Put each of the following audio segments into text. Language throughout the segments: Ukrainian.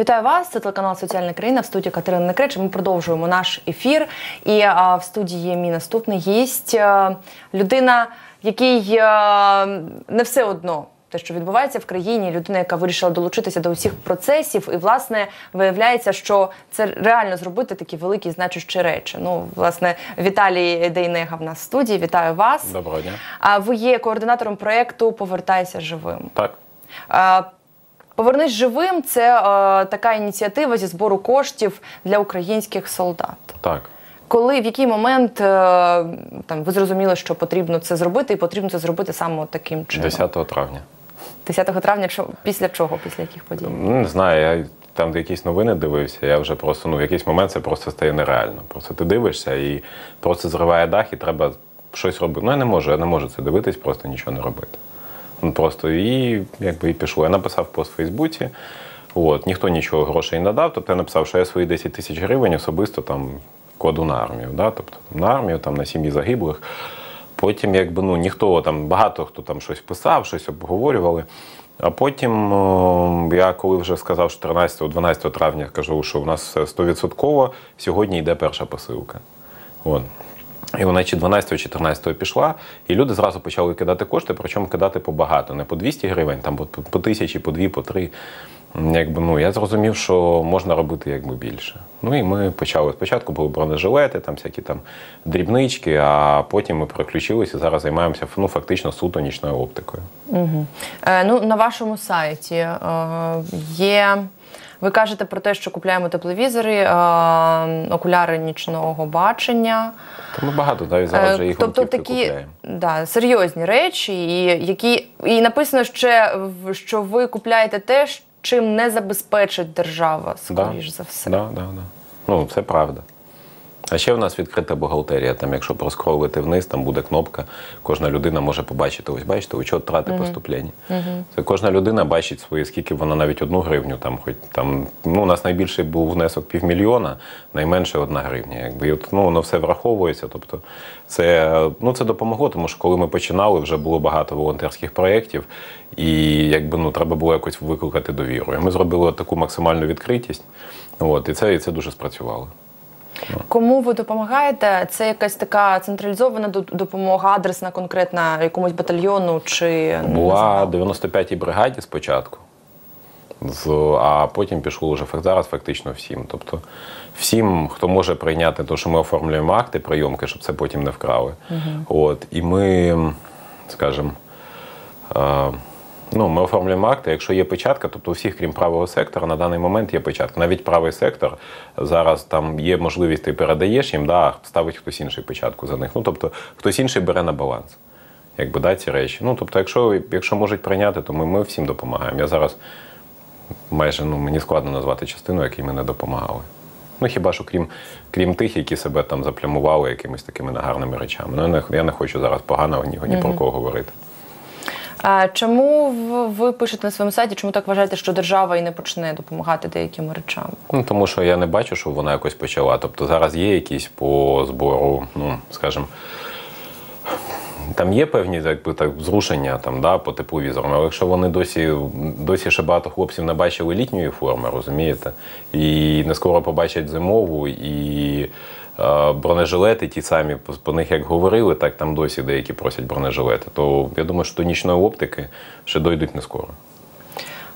Вітаю вас. Це телеканал Соціальна країна в студії Катерина Некрич. Ми продовжуємо наш ефір. І а, в студії є мій наступний гість. А, людина, який а, не все одно. Те, що відбувається в країні, людина, яка вирішила долучитися до усіх процесів, і власне виявляється, що це реально зробити такі великі значущі речі. Ну, власне, Віталій Дейнега в нас в студії. Вітаю вас. Доброго дня. А ви є координатором проєкту Повертайся живим. Так. Повернись живим це е, така ініціатива зі збору коштів для українських солдат. Так. Коли в який момент е, там ви зрозуміли, що потрібно це зробити, і потрібно це зробити саме таким чином? 10 травня. 10 травня, що після чого? Після яких подій? Ну, не знаю, я там де якісь новини дивився, я вже просто ну в якийсь момент це просто стає нереально. Просто ти дивишся і просто зриває дах, і треба щось робити. Ну я не можу, я не можу це дивитись, просто нічого не робити. Ну просто і якби і пішло. Я написав пост в Фейсбуці. От, ніхто нічого грошей не надав. Тобто я написав, що я свої 10 тисяч гривень особисто там кладу на армію. Да? Тобто на армію, там на сім'ї загиблих. Потім, якби ну ніхто там багато хто там щось писав, щось обговорювали. А потім я коли вже сказав, що 13-12 травня кажу, що в нас все 100%, сьогодні йде перша посилка. От. І вона чи 12-14 пішла, і люди зразу почали кидати кошти, причому кидати побагато, не по 200 гривень, там по, тисячі, по дві, по три. Якби, ну, я зрозумів, що можна робити якби більше. Ну і ми почали. Спочатку були бронежилети, там всякі там дрібнички, а потім ми переключилися зараз займаємося ну, фактично суто нічною оптикою. Угу. Е, ну, на вашому сайті е, є. Ви кажете про те, що купляємо тепловізори, е, окуляри нічного бачення. Та ми багато да, і зараз вже їх тобто такі да, серйозні речі, і які і написано ще, що ви купляєте те, чим не забезпечить держава, скоріш да. за все. Да, да, да. Ну, це правда. А ще в нас відкрита бухгалтерія. Там, якщо проскролити вниз, там буде кнопка. Кожна людина може побачити. Ось бачите, учет трати поступлення. Це кожна людина бачить свої, скільки вона навіть одну гривню там, хоч там. Ну, у нас найбільший був внесок півмільйона, найменше одна гривня. Якби і от, ну, воно все враховується. Тобто, це ну це допомогло, тому що коли ми починали, вже було багато волонтерських проєктів, і якби ну треба було якось викликати довіру. І ми зробили таку максимальну відкритість. От, і це, і це дуже спрацювало. Кому ви допомагаєте? Це якась така централізована допомога, адресна конкретна якомусь батальйону чи була 95-й бригаді спочатку, а потім пішло вже зараз фактично всім. Тобто всім, хто може прийняти, те, що ми оформлюємо акти прийомки, щоб це потім не вкрали. Угу. От, І ми, скажімо, Ну, ми оформлюємо акти. Якщо є печатка, тобто у всіх, крім правого сектора, на даний момент є печатка. Навіть правий сектор зараз там є можливість, ти передаєш їм, да, ставить хтось інший печатку за них. Ну тобто хтось інший бере на баланс. Якби да, ці речі. Ну тобто, якщо якщо можуть прийняти, то ми ми всім допомагаємо. Я зараз майже ну мені складно назвати частину, якій ми не допомагали. Ну хіба що крім крім тих, які себе там заплямували якимись такими негарними речами. Ну я не, я не хочу зараз поганого ні, ні про кого говорити. Чому ви пишете на своєму сайті? Чому так вважаєте, що держава і не почне допомагати деяким речам? Ну тому що я не бачу, що вона якось почала. Тобто зараз є якісь по збору, ну скажімо, там є певні якби так зрушення там, да, по тепловізорам, але якщо вони досі досі ще багато хлопців не бачили літньої форми, розумієте, і не скоро побачать зимову і. Бронежилети, ті самі по них як говорили, так там досі деякі просять бронежилети. То я думаю, що до нічної оптики ще дойдуть не скоро.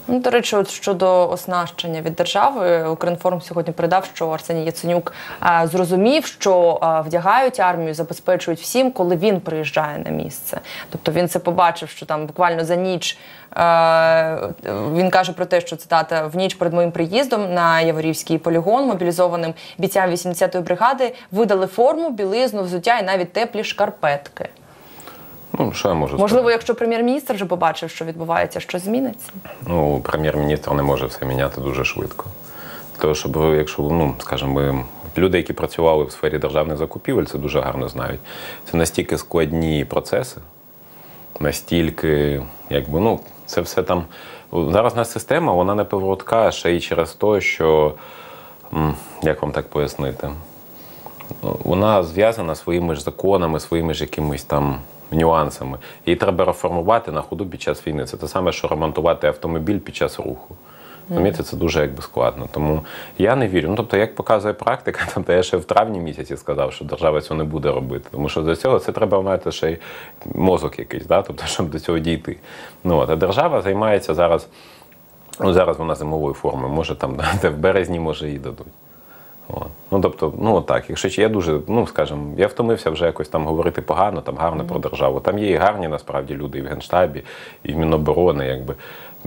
Ну, до речі, от щодо оснащення від держави, Укрінформ сьогодні передав, що Арсеній Яценюк а, зрозумів, що а, вдягають армію, забезпечують всім, коли він приїжджає на місце. Тобто він це побачив, що там буквально за ніч а, він каже про те, що цитата в ніч перед моїм приїздом на Яворівський полігон мобілізованим бійцям 80-ї бригади видали форму, білизну, взуття і навіть теплі шкарпетки. Ну, що я можу Можливо, сказати? якщо прем'єр-міністр вже побачив, що відбувається, що зміниться? Ну, прем'єр-міністр не може все міняти дуже швидко. Тому щоб, якщо, ну, скажімо, люди, які працювали в сфері державних закупівель, це дуже гарно знають. Це настільки складні процеси, настільки, якби, ну, це все там. Зараз у нас система, вона не поворотка ще й через те, що, як вам так пояснити, вона зв'язана своїми ж законами, своїми ж якимись там нюансами. Її треба реформувати на ходу під час війни. Це те саме, що ремонтувати автомобіль під час руху. Розумієте, це дуже якби складно. Тому я не вірю. Ну тобто, як показує практика, тобто я ще в травні місяці сказав, що держава цього не буде робити. Тому що до цього це треба мати ще й мозок якийсь, да? тобто, щоб до цього дійти. Ну от а держава займається зараз. Ну, зараз вона зимовою формою, може там де в березні, може і дадуть. От. Ну, тобто, ну отак, якщо чи я дуже, ну скажімо, я втомився вже якось там говорити погано, там гарно про державу. Там є і гарні насправді люди і в Генштабі, і в Міноборони, якби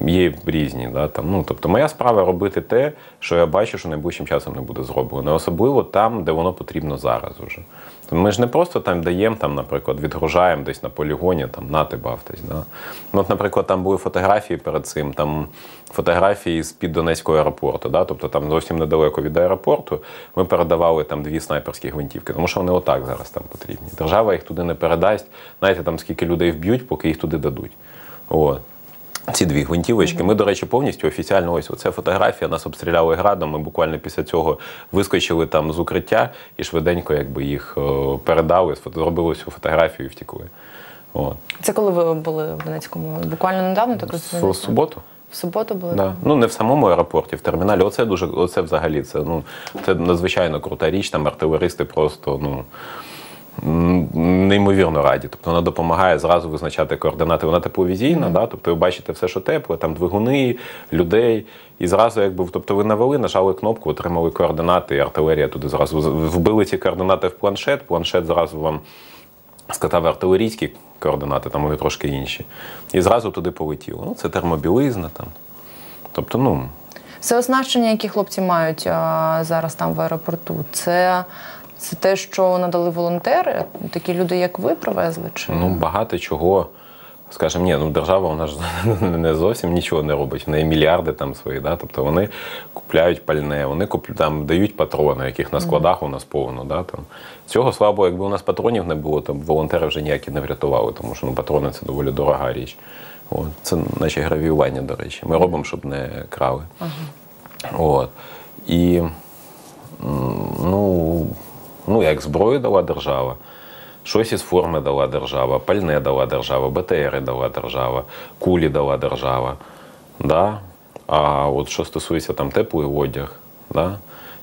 є різні. Да, там, ну, тобто, моя справа робити те, що я бачу, що найближчим часом не буде зроблено. Особливо там, де воно потрібно зараз уже. Ми ж не просто там даємо, там, наприклад, відгружаємо десь на полігоні, там нати бавтесь. Да? Ну, от, наприклад, там були фотографії перед цим, там фотографії з під Донецького аеропорту. Да? Тобто там зовсім недалеко від аеропорту ми передавали там дві снайперські гвинтівки, тому що вони отак зараз там потрібні. Держава їх туди не передасть. Знаєте, там скільки людей вб'ють, поки їх туди дадуть. От. Ці дві гвинтівочки. Ми, до речі, повністю офіціально ось оце фотографія. Нас обстріляли градом. Ми буквально після цього вискочили там з укриття і швиденько якби їх е, передали, зробили цю фотографію і втекли. От. Це коли ви були в Донецькому? Буквально недавно так В суботу. В суботу були? Да. Ну не в самому аеропорті, в терміналі. Оце дуже, оце взагалі це ну це надзвичайно крута річ. Там артилеристи просто ну. Неймовірно раді, тобто вона допомагає зразу визначати координати. Вона тепловізійна, да? тобто ви бачите все, що тепле, там двигуни, людей, і зразу, якби тобто ви навели, нажали кнопку, отримали координати, і артилерія туди зразу вбили ці координати в планшет. Планшет зразу вам сказав артилерійські координати, там вони трошки інші. І зразу туди полетіло. Ну, це термобілизна там. Тобто, ну, Все оснащення, які хлопці мають а, зараз там в аеропорту, це, це те, що надали волонтери, такі люди, як ви, привезли? Чи? ну багато чого. Скажімо, ні, ну держава вона ж не зовсім нічого не робить. В неї мільярди там свої, да? тобто вони купляють пальне, вони куп... там дають патрони, яких на складах у нас повно. Да? Там. Цього слабо, якби у нас патронів не було, то волонтери вже ніякі не врятували, тому що ну, патрони це доволі дорога річ. От. Це наче гравіювання, до речі. Ми робимо, щоб не крали. От. І ну, ну, як зброю дала держава, щось із форми дала держава, пальне дала держава, БТРи дала держава, кулі дала держава. Да? А от що стосується там теплий одяг, да?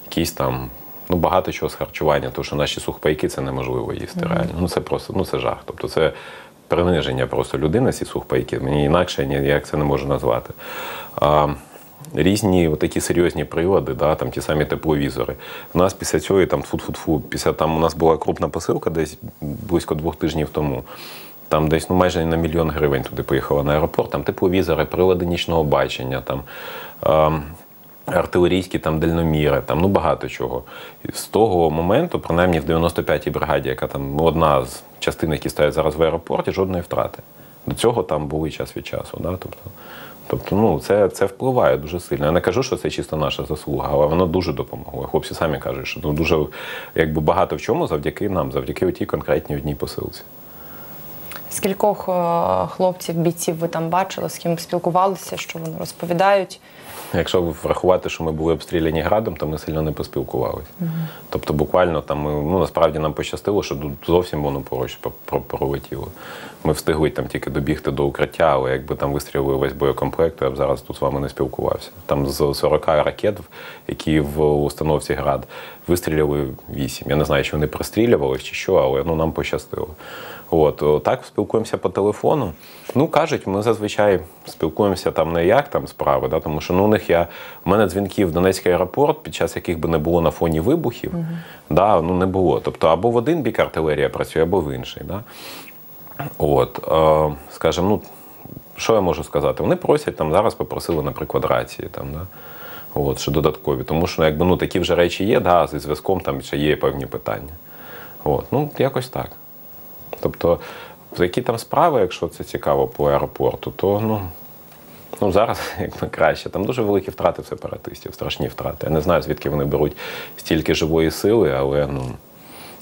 якісь там. Ну, багато чого з харчування, тому що наші сухпайки це неможливо їсти реально. Ну це просто ну це жах. Тобто це приниження просто людини, ці сухпайки. Мені інакше ніяк це не можу назвати. А, різні такі серйозні прилади, да, там ті самі тепловізори. У нас після цього там тфу-тфу-тфу, після там у нас була крупна посилка десь близько двох тижнів тому. Там десь ну, майже на мільйон гривень туди поїхала на аеропорт, там тепловізори, прилади нічного бачення, там. ем, Артилерійські там дальноміри, там ну багато чого. І з того моменту, принаймні в 95-й бригаді, яка там одна з частин, які стоять зараз в аеропорті, жодної втрати. До цього там були час від часу. Да? Тобто, тобто ну, це, це впливає дуже сильно. Я не кажу, що це чисто наша заслуга, але воно дуже допомогло. Хлопці самі кажуть, що ну, дуже якби багато в чому завдяки нам, завдяки тій конкретній одній посилці. Скількох е, хлопців, бійців ви там бачили, з ким спілкувалися, що вони розповідають? Якщо врахувати, що ми були обстріляні градом, то ми сильно не поспілкувалися. Тобто, буквально там ми ну насправді нам пощастило, що тут зовсім воно поруч пролетіло. Ми встигли там тільки добігти до укриття, але якби там вистрілили весь боєкомплект, то я б зараз тут з вами не спілкувався. Там з 40 ракет, які в установці град, вистріляли 8. Я не знаю, чи вони пристрілювали чи що, але ну нам пощастило. От так спілкуємося по телефону. Ну кажуть, ми зазвичай спілкуємося там не як там справи, да, тому що ну у них я у мене дзвінків в Донецький аеропорт, під час яких би не було на фоні вибухів, да, ну не було. Тобто або в один бік артилерія працює, або в інший. Да. От, е, скажімо, ну що я можу сказати? Вони просять там зараз попросили, наприклад, рації там, да. От, що додаткові. Тому що якби, ну, такі вже речі є, да, зі зв'язком там ще є певні питання. От, ну, якось так. Тобто, які там справи, якщо це цікаво по аеропорту, то ну, ну зараз якби краще. Там дуже великі втрати в сепаратистів, страшні втрати. Я не знаю, звідки вони беруть стільки живої сили, але ну.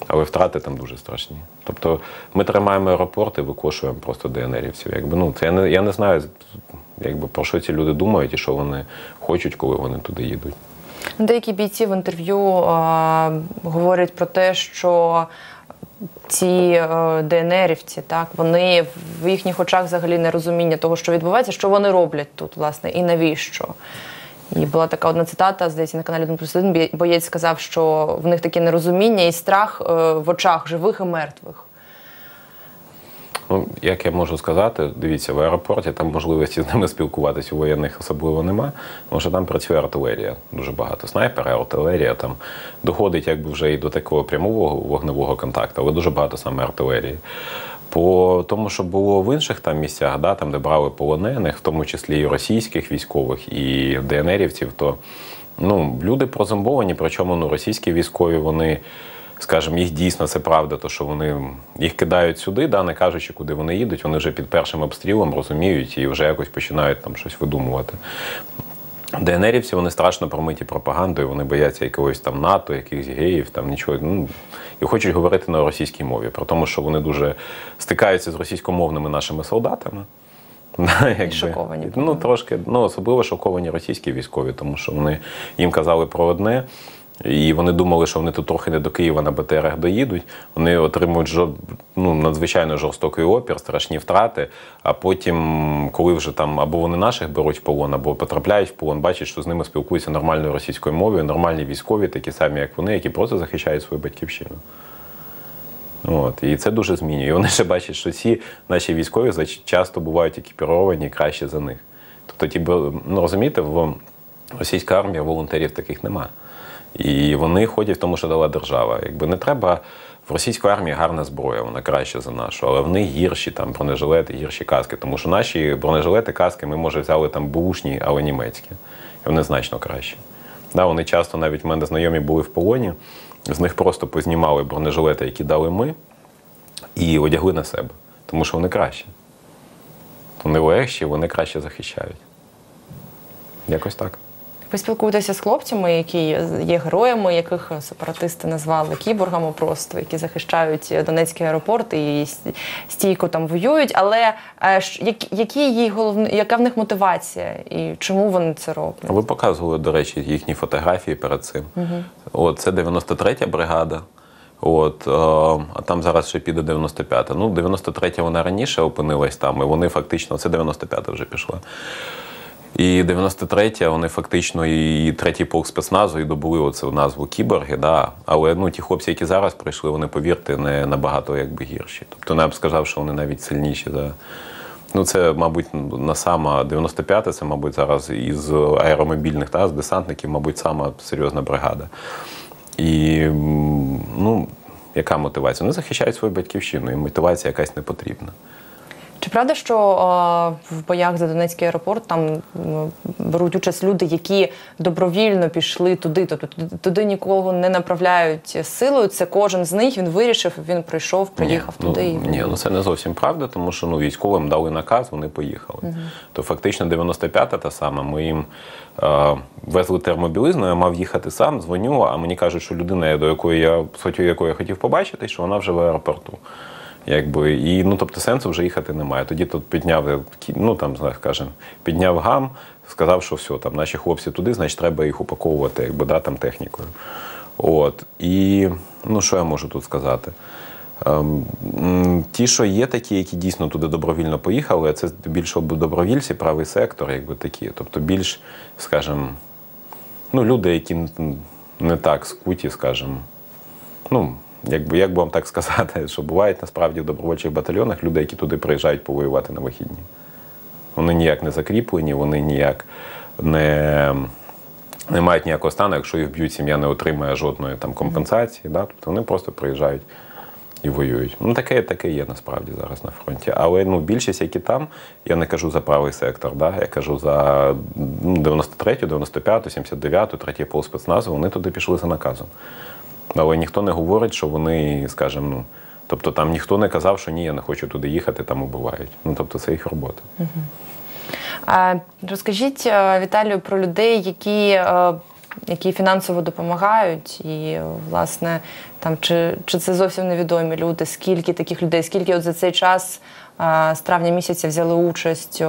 Але втрати там дуже страшні. Тобто ми тримаємо аеропорт і викошуємо просто ДНРівців. Якби, ну, це я, не, я не знаю, якби, про що ці люди думають і що вони хочуть, коли вони туди їдуть. Деякі бійці в інтерв'ю говорять про те, що ці е, ДНРівці, так, вони в їхніх очах взагалі не розуміння того, що відбувається, що вони роблять тут, власне, і навіщо. І була така одна цитата, здається, на каналі 1 плюс 1 боєць сказав, що в них таке нерозуміння і страх е, в очах живих і мертвих. Ну, як я можу сказати, дивіться, в аеропорті там можливості з ними спілкуватися у воєнних особливо нема, тому що там працює артилерія. Дуже багато снайпери, артилерія там доходить якби вже і до такого прямого вогневого контакту, але дуже багато саме артилерії. По тому, що було в інших там місцях, да, там, де брали полонених, в тому числі і російських військових, і ДНРівців, то ну, люди прозомбовані, причому ну, російські військові, вони скажімо, їх дійсно це правда, то що вони їх кидають сюди, да, не кажучи, куди вони їдуть, вони вже під першим обстрілом розуміють і вже якось починають там щось видумувати. ДНРівці вони страшно промиті пропагандою, вони бояться якогось там НАТО, якихось геїв, там нічого. Ну, і хочуть говорити на російській мові, про тому, що вони дуже стикаються з російськомовними нашими солдатами. Якби. шоковані, Ну, трошки, ну, особливо шоковані російські військові, тому що вони їм казали про одне, і вони думали, що вони тут трохи не до Києва на БТРах доїдуть. Вони отримують жор, ну, надзвичайно жорстокий опір, страшні втрати. А потім, коли вже там або вони наших беруть в полон, або потрапляють в полон, бачать, що з ними спілкуються нормальною російською мовою, нормальні військові, такі самі, як вони, які просто захищають свою батьківщину. От, і це дуже змінює. І вони ще бачать, що ці наші військові часто бувають екіпіровані краще за них. Тобто, ті, ну розумієте, в російській армії волонтерів таких нема. І вони ходять в тому, що дала держава. Якби не треба. В російської армії гарна зброя, вона краща за нашу, але в них гірші там бронежилети, гірші каски. Тому що наші бронежилети, каски ми, може, взяли там бушні, але німецькі. І вони значно кращі. Да, вони часто навіть в мене знайомі були в полоні, з них просто познімали бронежилети, які дали ми, і одягли на себе, тому що вони кращі. Вони легші, вони краще захищають. Якось так. Ви спілкуєтеся з хлопцями, які є героями, яких сепаратисти назвали кіборгами, просто які захищають Донецький аеропорт і стійко там воюють. Але е, які її головні, яка в них мотивація і чому вони це роблять? Ви показували, до речі, їхні фотографії перед цим. От, це 93-я бригада. От, е, а там зараз ще піде 95-та. Ну, 93-я вона раніше опинилась там, і вони фактично, це 95-та вже пішла. І 93-я, вони фактично і третій полк спецназу і добули оцю назву кіборги. Да. Але ну, ті хлопці, які зараз прийшли, вони, повірте, не набагато якби гірші. Тобто я б сказав, що вони навіть сильніші за. Ну, це, мабуть, на сама 95-та, це, мабуть, зараз із аеромобільних та з десантників, мабуть, сама серйозна бригада. І ну, яка мотивація? Вони захищають свою батьківщину, і мотивація якась не потрібна. Чи правда, що е, в боях за Донецький аеропорт там беруть участь люди, які добровільно пішли туди, тобто туди, нікого не направляють силою. Це кожен з них він вирішив, він прийшов, приїхав ні, туди. Ну, ні, ну це не зовсім правда, тому що ну, військовим дали наказ, вони поїхали. То фактично 95-та та сама, ми їм е, везли термобілизну, я мав їхати сам, дзвоню, а мені кажуть, що людина, до якої я якої я хотів побачити, що вона вже в аеропорту. Якби, і, ну, тобто сенсу вже їхати немає. Тоді тут підняв, е, ну, там, знаєш, підняв гам, сказав, що все, там, наші хлопці туди, значить, треба їх упаковувати, якби, да, там, технікою. От. І ну, що я можу тут сказати? Ем, Ті, що є такі, які дійсно туди добровільно поїхали, це більше добровільці, правий сектор, якби такі. Тобто більш, скажімо, ну, люди, які не так скуті, скажімо, ну, якби, як би вам так сказати, що бувають насправді в добровольчих батальйонах люди, які туди приїжджають повоювати на вихідні. Вони ніяк не закріплені, вони ніяк не, не мають ніякого стану, якщо їх б'ють, сім'я не отримає жодної там компенсації. Да? Тобто вони просто приїжджають і воюють. Ну, таке, таке є насправді зараз на фронті. Але ну, більшість, які там, я не кажу за правий сектор, да? я кажу за ну, 93-ю, 95-ту, 79-ту, третій пол спецназу, вони туди пішли за наказом. Але ніхто не говорить, що вони, скажімо, ну. Тобто там ніхто не казав, що ні, я не хочу туди їхати, там убивають. Ну тобто це їх робота. А, розкажіть, е, Віталію, про людей, які, е, які фінансово допомагають, і власне там чи, чи це зовсім невідомі люди? Скільки таких людей? Скільки от за цей час з травня місяця взяли участь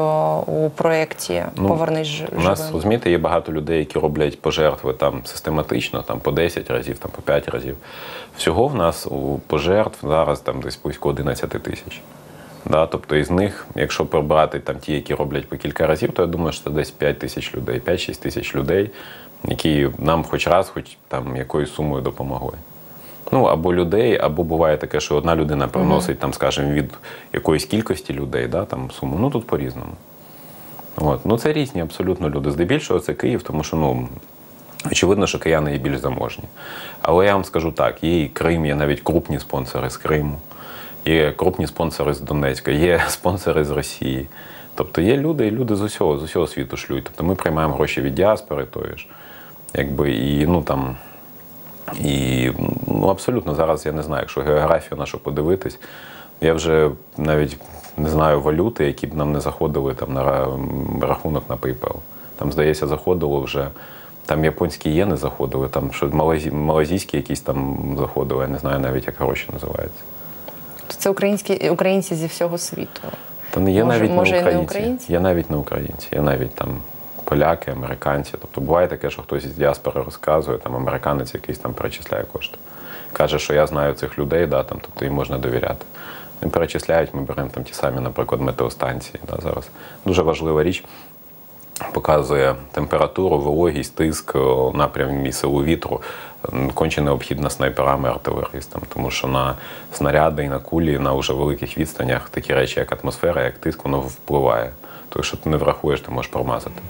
у проєкті Ну, Повернись ж- У нас, живим»? розумієте, є багато людей, які роблять пожертви там систематично, там по 10 разів, там по 5 разів. Всього в нас у пожертв зараз там десь близько 11 тисяч. Да, тобто із них, якщо прибрати там ті, які роблять по кілька разів, то я думаю, що це десь 5 тисяч людей, 5-6 тисяч людей, які нам хоч раз, хоч там якоюсь сумою допомогли. Ну, або людей, або буває таке, що одна людина приносить, там, скажімо, від якоїсь кількості людей, да, там суму. Ну тут по-різному. От. Ну, це різні абсолютно люди. Здебільшого це Київ, тому що ну, очевидно, що кияни є більш заможні. Але я вам скажу так: є і Крим, є навіть крупні спонсори з Криму, є крупні спонсори з Донецька, є спонсори з Росії. Тобто є люди, і люди з усього, з усього світу шлють. Тобто ми приймаємо гроші від діаспори тої ж. Якби, і, ну, там, і ну, абсолютно зараз я не знаю, якщо географію нашу подивитись, я вже навіть не знаю валюти, які б нам не заходили там, на рахунок на PayPal. Там, здається, заходило вже. Там японські єни заходили, там що малазі, малазійські якісь там заходили, я не знаю навіть, як гроші називаються. Це українські українці зі всього світу. Та не є Може- навіть може, не не українці. українці? Є навіть не українці, є навіть там поляки, американці. Тобто буває таке, що хтось із діаспори розказує, там американець якийсь там перечисляє кошти. Каже, що я знаю цих людей, да, там, тобто їм можна довіряти. Вони перечисляють, ми беремо там ті самі, наприклад, метеостанції. Да, зараз. Дуже важлива річ. Показує температуру, вологість, тиск, о, напрямі силу вітру. Конче необхідна снайперами, артилеристам, тому що на снаряди і на кулі на вже великих відстанях такі речі, як атмосфера, як тиск, воно впливає. То якщо ти не врахуєш, ти можеш промазати.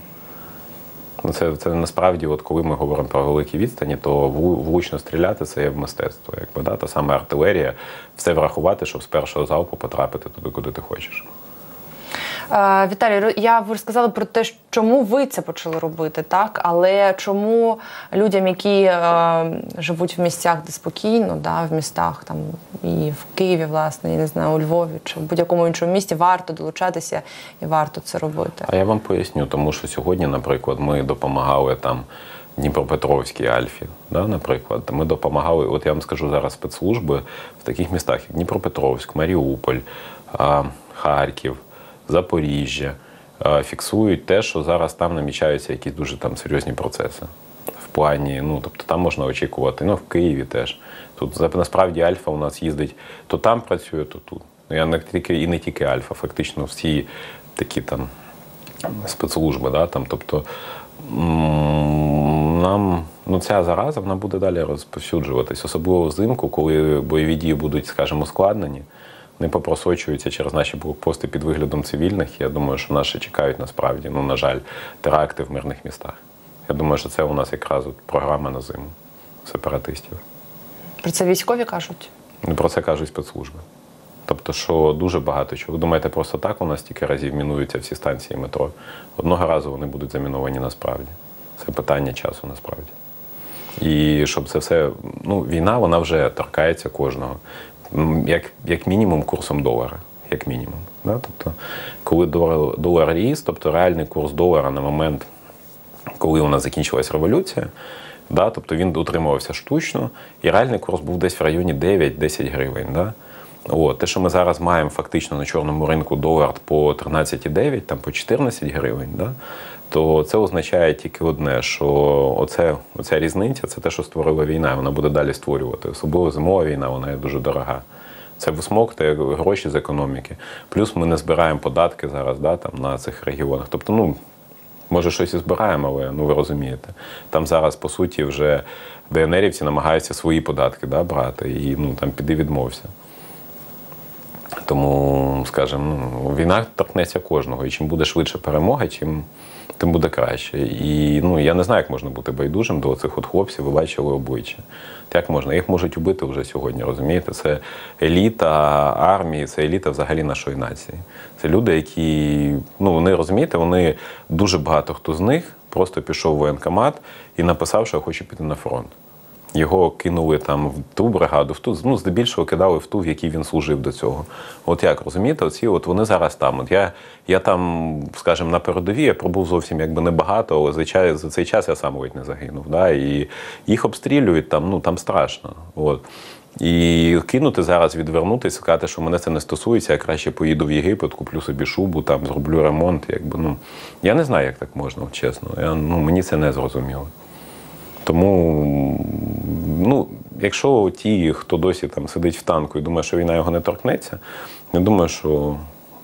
Ну, це, це насправді, от коли ми говоримо про великі відстані, то влу- влучно стріляти це є мистецтво. Якби, да? Та саме артилерія, все врахувати, щоб з першого залпу потрапити туди, куди ти хочеш. Е, Віталій, я ви сказали про те, чому ви це почали робити, так? Але чому людям, які е, живуть в місцях, де спокійно, да, в містах там і в Києві, власне, і не знаю, у Львові чи в будь-якому іншому місті варто долучатися і варто це робити? А я вам поясню, тому що сьогодні, наприклад, ми допомагали там Дніпропетровській Альфі, да, наприклад, ми допомагали, от я вам скажу зараз спецслужби в таких містах, як Дніпропетровськ, Маріуполь, Харків, Запоріжжя, фіксують те, що зараз там намічаються якісь дуже там серйозні процеси. В плані, ну тобто там можна очікувати, ну в Києві теж. Тут насправді Альфа у нас їздить то там працює, то тут. Ну, Я не тільки і не тільки Альфа, фактично всі такі там спецслужби. Да, там, тобто нам ну, ця зараза вона буде далі розповсюджуватись, особливо взимку, коли бойові дії будуть, скажімо, ускладнені. Не попросочуються через наші блокпости під виглядом цивільних. Я думаю, що наші чекають насправді, ну, на жаль, теракти в мирних містах. Я думаю, що це у нас якраз от програма на зиму сепаратистів. Про це військові кажуть. Ну, Про це кажуть спецслужби. Тобто, що дуже багато чого. Ви думаєте, просто так у нас стільки разів мінуються всі станції метро. Одного разу вони будуть заміновані насправді. Це питання часу насправді. І щоб це все. Ну, війна вона вже торкається кожного. Як, як мінімум курсом долара. Як мінімум. Да? Тобто, коли долар, долар ріс, тобто реальний курс долара на момент коли у нас закінчилась революція, да, тобто він утримувався штучно, і реальний курс був десь в районі 9-10 гривень. Да? От, те, що ми зараз маємо фактично на чорному ринку долар по 13,9, там по 14 гривень, да? То це означає тільки одне, що оце, оця різниця це те, що створила війна, вона буде далі створювати. Особливо зимова війна, вона є дуже дорога. Це висмоктує гроші з економіки. Плюс ми не збираємо податки зараз да, там, на цих регіонах. Тобто, ну, Може, щось і збираємо, але ну ви розумієте. Там зараз, по суті, вже ДНРівці намагаються свої податки да, брати, і ну, там піди відмовся. Тому, скажімо, ну, війна торкнеться кожного. І чим буде швидше перемога, чим тим буде краще. І ну, я не знаю, як можна бути байдужим до цих от хлопців, ви бачили обличчя. Як можна? Їх можуть убити вже сьогодні, розумієте? Це еліта армії, це еліта взагалі нашої нації. Це люди, які, ну вони розумієте, вони дуже багато хто з них просто пішов в воєнкомат і написав, що хочу піти на фронт. Його кинули там в ту бригаду, в ту, ну, здебільшого кидали в ту, в якій він служив до цього. От як розумієте, оці от вони зараз там. От я, я там, скажімо, на передовій я пробув зовсім якби небагато, але за, за цей час я сам ледь не загинув. Да? І їх обстрілюють там, ну там страшно. От. І кинути зараз, відвернутися, сказати, що мене це не стосується, я краще поїду в Єгипет, куплю собі шубу, там зроблю ремонт. Якби, ну, я не знаю, як так можна, чесно. Я, ну, мені це не зрозуміло. Тому, ну, якщо ті, хто досі там сидить в танку і думає, що війна його не торкнеться, Я думаю, що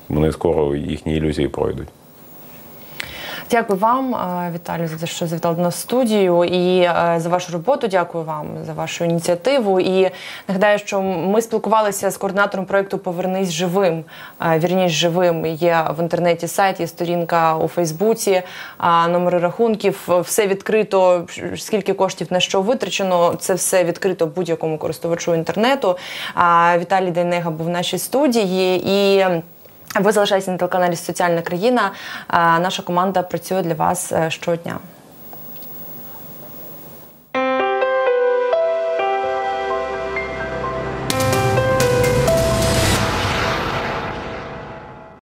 вони скоро їхні ілюзії пройдуть. Дякую вам, е, Віталію, за те, що завітали до нас в студію, і е, за вашу роботу. Дякую вам за вашу ініціативу. І нагадаю, що ми спілкувалися з координатором проекту Повернись живим. е, Вірніш живим. Є в інтернеті сайт, є сторінка у Фейсбуці, номери рахунків. Все відкрито. Скільки коштів на що витрачено, це все відкрито будь-якому користувачу інтернету. Віталій Дейнега був в нашій студії і. Ви залишаєтеся на телеканалі Соціальна країна. Наша команда працює для вас е, щодня.